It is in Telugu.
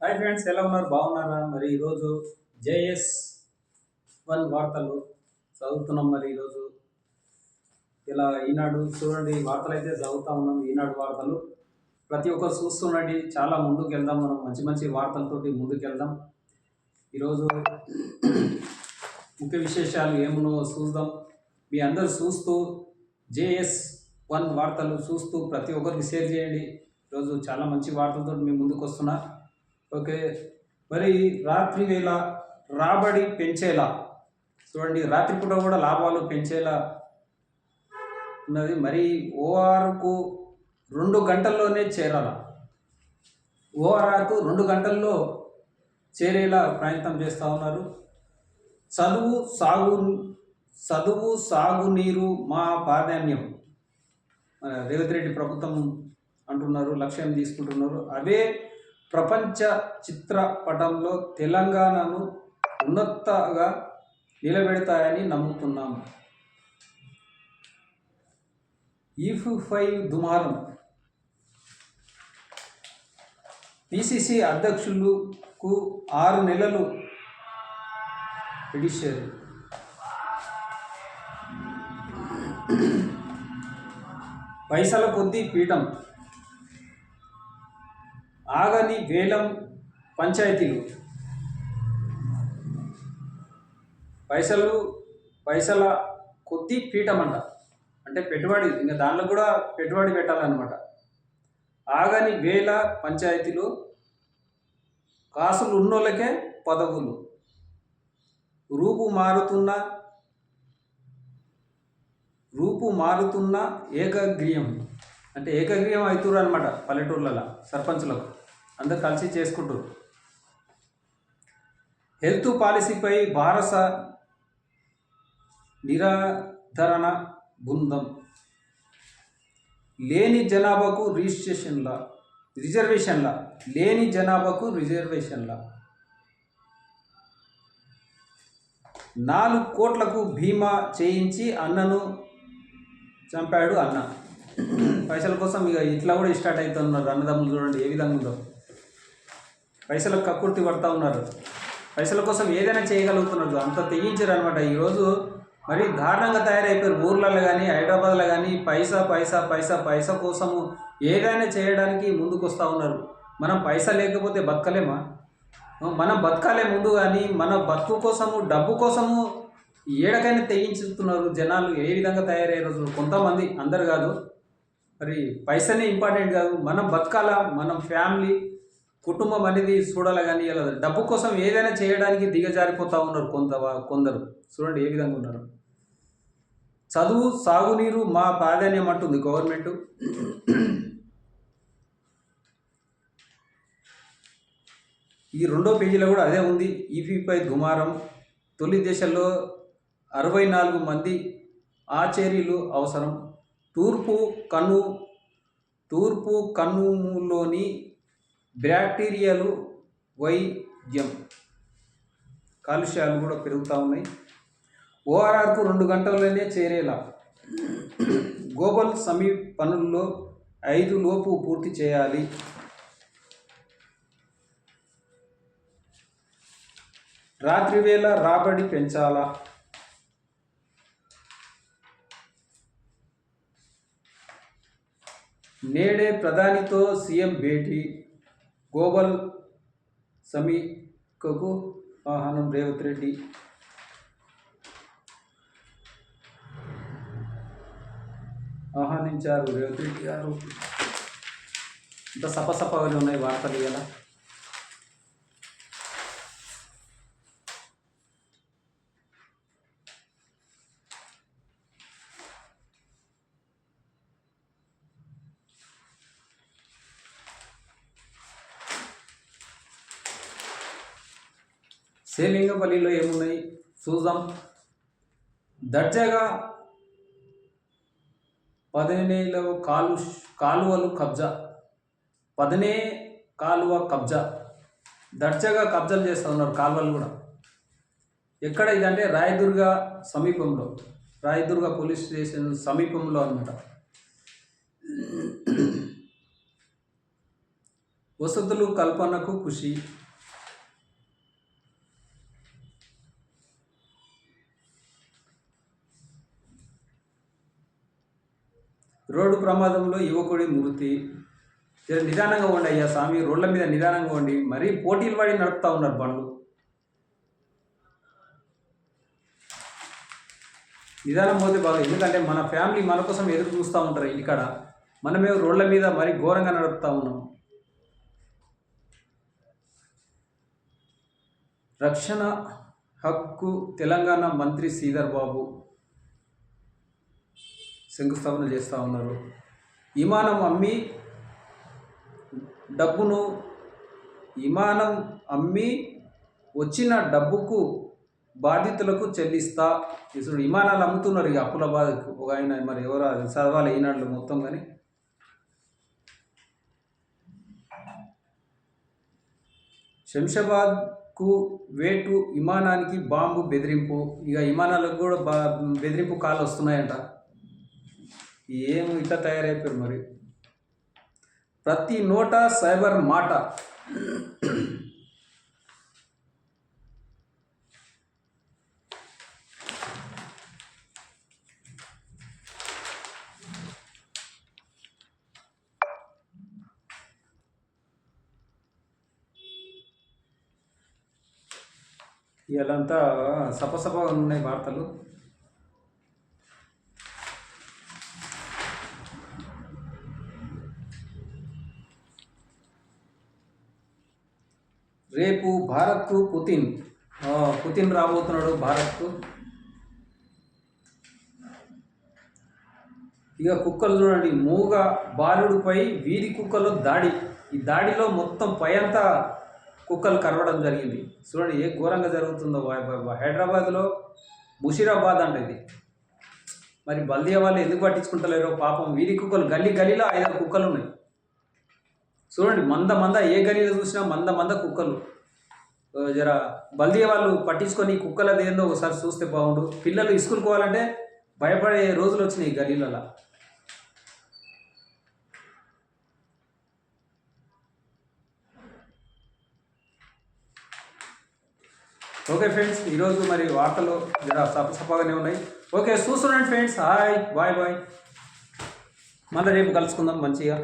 హాయ్ ఫ్రెండ్స్ ఎలా ఉన్నారు? బాగున్నారా? మరి ఈరోజు జేఎస్ వన్ వార్తలు చదువుతున్నాం మరి ఈరోజు. ఇలా ఈనాడు చూడండి వార్తలు అయితే చదువుతా ఉన్నాం ఈనాడు వార్తలు. ప్రతి ఒక్కరు చూస్తుండండి చాలా ముందుకు వెళ్దాం మనం మంచి మంచి వార్తలతోటి ముందుకు వెళ్దాం ఈరోజు ముఖ్య విశేషాలు ఏమునో చూద్దాం. మీ అందరు చూస్తూ జేఎస్ వన్ వార్తలు చూస్తూ ప్రతి ఒక్కరికి షేర్ చేయండి. ఈరోజు చాలా మంచి వార్తలతో మీ ముందుకు వస్తున్నా ఓకే. మరి రాత్రి వేళ రాబడి పెంచేలా? చూడండి రాత్రిపూట కూడా లాభాలు పెంచేలా ఉన్నది. మరి ఓఆర్కు రెండు గంటల్లోనే చేరాల? ఓఆర్ఆర్కు రెండు గంటల్లో చేరేలా ప్రయత్నం చేస్తూ ఉన్నారు. చదువు సాగు చదువు సాగునీరు మా ప్రాధాన్యం. మన రేవంత్ రెడ్డి ప్రభుత్వం అంటున్నారు లక్ష్యం తీసుకుంటున్నారు. అవే ప్రపంచ చిత్రపటంలో తెలంగాణను ఉన్నతగా నిలబెడతాయని నమ్ముతున్నాం. ఈఫ్ ఫైవ్ దుమారం పిసిసి అధ్యక్షులకు ఆరు నెలలు పిడిచారు పైసల కొద్దీ పీఠం ఆగని వేలం పంచాయతీలు. పైసలు పైసల కొద్ది పీఠం అంట అంటే పెట్టుబడి ఇంకా దానిలో కూడా పెట్టుబడి పెట్టాలన్నమాట. ఆగని వేల పంచాయతీలు కాసులు ఉన్నోళ్ళకే పదవులు. రూపు మారుతున్న రూపు మారుతున్న ఏకగ్రీయం అంటే ఏకగ్రీయం అవుతురు అనమాట పల్లెటూర్లలో సర్పంచులకు. అందరు కలిసి చేసుకుంటారు హెల్త్ పాలసీపై భారత నిరాధరణ బృందం. లేని జనాభాకు రిజిస్ట్రేషన్ల రిజర్వేషన్ల లేని జనాభాకు రిజర్వేషన్ల. నాలుగు కోట్లకు బీమా చేయించి అన్నను చంపాడు అన్న. పైసల కోసం ఇక ఇట్లా కూడా స్టార్ట్ అవుతున్నారు అన్నదమ్ములు చూడండి ఏ విధంగా ఉందో. పైసలకు కక్కుర్తి పడతా ఉన్నారు. పైసల కోసం ఏదైనా చేయగలుగుతున్నారు. అంత తెగించారు అనమాట ఈరోజు మరి దారుణంగా తయారైపోయారు. ఊర్లలో కానీ హైదరాబాద్లో కానీ పైసా పైసా పైసా పైసా కోసము ఏదైనా చేయడానికి ముందుకు వస్తూ ఉన్నారు. మనం పైసా లేకపోతే బతకలేమా? మనం బతకాలే ముందు కానీ మన బతుకు కోసము డబ్బు కోసము ఏడకైనా తెగించుతున్నారు జనాలు. ఏ విధంగా తయారయ్యారు? కొంతమంది అందరు కాదు. మరి పైసనే ఇంపార్టెంట్ కాదు. మనం బతకాల? మనం ఫ్యామిలీ కుటుంబం అనేది చూడాలి కానీ ఇలా డబ్బు కోసం ఏదైనా చేయడానికి దిగజారిపోతూ ఉన్నారు కొంత కొందరు. చూడండి ఏ విధంగా ఉన్నారు. చదువు సాగునీరు మా ప్రాధాన్యం అంటుంది గవర్నమెంట్. ఈ రెండో పేజీలో కూడా అదే ఉంది. ఈపీపై దుమారం. తొలి దేశంలో అరవై నాలుగు మంది ఆచార్యులు అవసరం. తూర్పు కను తూర్పు కనుములోని బ్యాక్టీరియాలు వైద్యం. కాలుష్యాలు కూడా పెరుగుతూ ఉన్నాయి. ఓఆర్ఆర్కు రెండు గంటల్లోనే చేరేలా. గోబల్ సమీ పనుల్లో ఐదు లోపు పూర్తి చేయాలి. రాత్రి వేళ రాబడి పెంచాలా? నేడే ప్రధానితో సీఎం భేటీ గ్లోబల్ సమీకకు ఆహ్వానం రేవంత్ రెడ్డి. ఆహ్వానించారు రేవంత్ రెడ్డి గారు. ఇంత సపసపగా ఉన్నాయి వార్తలు ఇలా సేలింగపల్లిలో ఏమున్నాయి? చూద్దాం దర్జాగా పదినేలో కాలు కాలువలు కబ్జా. పదినే కాలువ కబ్జా. దర్జాగా కబ్జాలు చేస్తూ ఉన్నారు కాలువలు కూడా. ఎక్కడ ఇదంటే రాయదుర్గ సమీపంలో. రాయదుర్గ పోలీస్ స్టేషన్ సమీపంలో అనమాట వసతులు కల్పనకు కృషి. రోడ్డు ప్రమాదంలో యువకుడి మృతి. నిదానంగా ఉండి అయ్యా స్వామి రోడ్ల మీద నిదానంగా ఉండి మరీ పోటీలు పడి నడుపుతా ఉన్నారు బండ్లు. నిదానం పోతే బాగా. ఎందుకంటే మన ఫ్యామిలీ మన కోసం ఎదురు చూస్తూ ఉంటారు ఇక్కడ. మనమే రోడ్ల మీద మరీ ఘోరంగా నడుపుతా ఉన్నాం. రక్షణ హక్కు తెలంగాణ మంత్రి శ్రీధర్ బాబు. శంకుస్థాపన చేస్తూ ఉన్నారు. విమానం అమ్మి డబ్బును విమానం అమ్మి వచ్చిన డబ్బుకు బాధితులకు చెల్లిస్తా ఇప్పుడు విమానాలు అమ్ముతున్నారు ఇక అప్పుల బాధకు ఒక ఆయన మరి ఎవరో చదవాలి ఈనాడు మొత్తం కానీ. శంషాబాద్కు వేటు విమానానికి బాంబు బెదిరింపు. ఇక విమానాలకు కూడా బా బెదిరింపు కాలు వస్తున్నాయంట. ఏం ఇట్లా తయారైపోయారు మరి. ప్రతి నోట సైబర్ మాట. ఇలాంతా సపసపగా ఉన్నాయి వార్తలు. రేపు భారత్కు పుతిన్ పుతిన్ రాబోతున్నాడు భారత్కు. ఇక కుక్కలు చూడండి మూగ బాలుడిపై వీధి కుక్కలు దాడి. ఈ దాడిలో మొత్తం పై అంతా కుక్కలు కరవడం జరిగింది. చూడండి ఏ ఘోరంగా జరుగుతుందో హైదరాబాద్లో ముషీరాబాద్ అండి ఇది. మరి బల్దియా వాళ్ళు ఎందుకు పట్టించుకుంటలేరో పాపం. వీధి కుక్కలు గల్లీ గల్లీలో ఐదారు కుక్కలు ఉన్నాయి. చూడండి మంద మంద ఏ గలీలో చూసినా మంద మంద కుక్కలు. జర బల్దీ వాళ్ళు పట్టించుకొని కుక్కలు కుక్కలది ఏందో ఒకసారి చూస్తే బాగుండు. పిల్లలు స్కూల్కి పోవాలంటే భయపడే రోజులు వచ్చినాయి ఈ గలీలలో ఓకే ఫ్రెండ్స్ ఈరోజు మరి వార్తలు జర సపసపగానే ఉన్నాయి. ఓకే చూస్తున్నాండి ఫ్రెండ్స్ హాయ్ బాయ్ బాయ్. మళ్ళీ రేపు కలుసుకుందాం మంచిగా.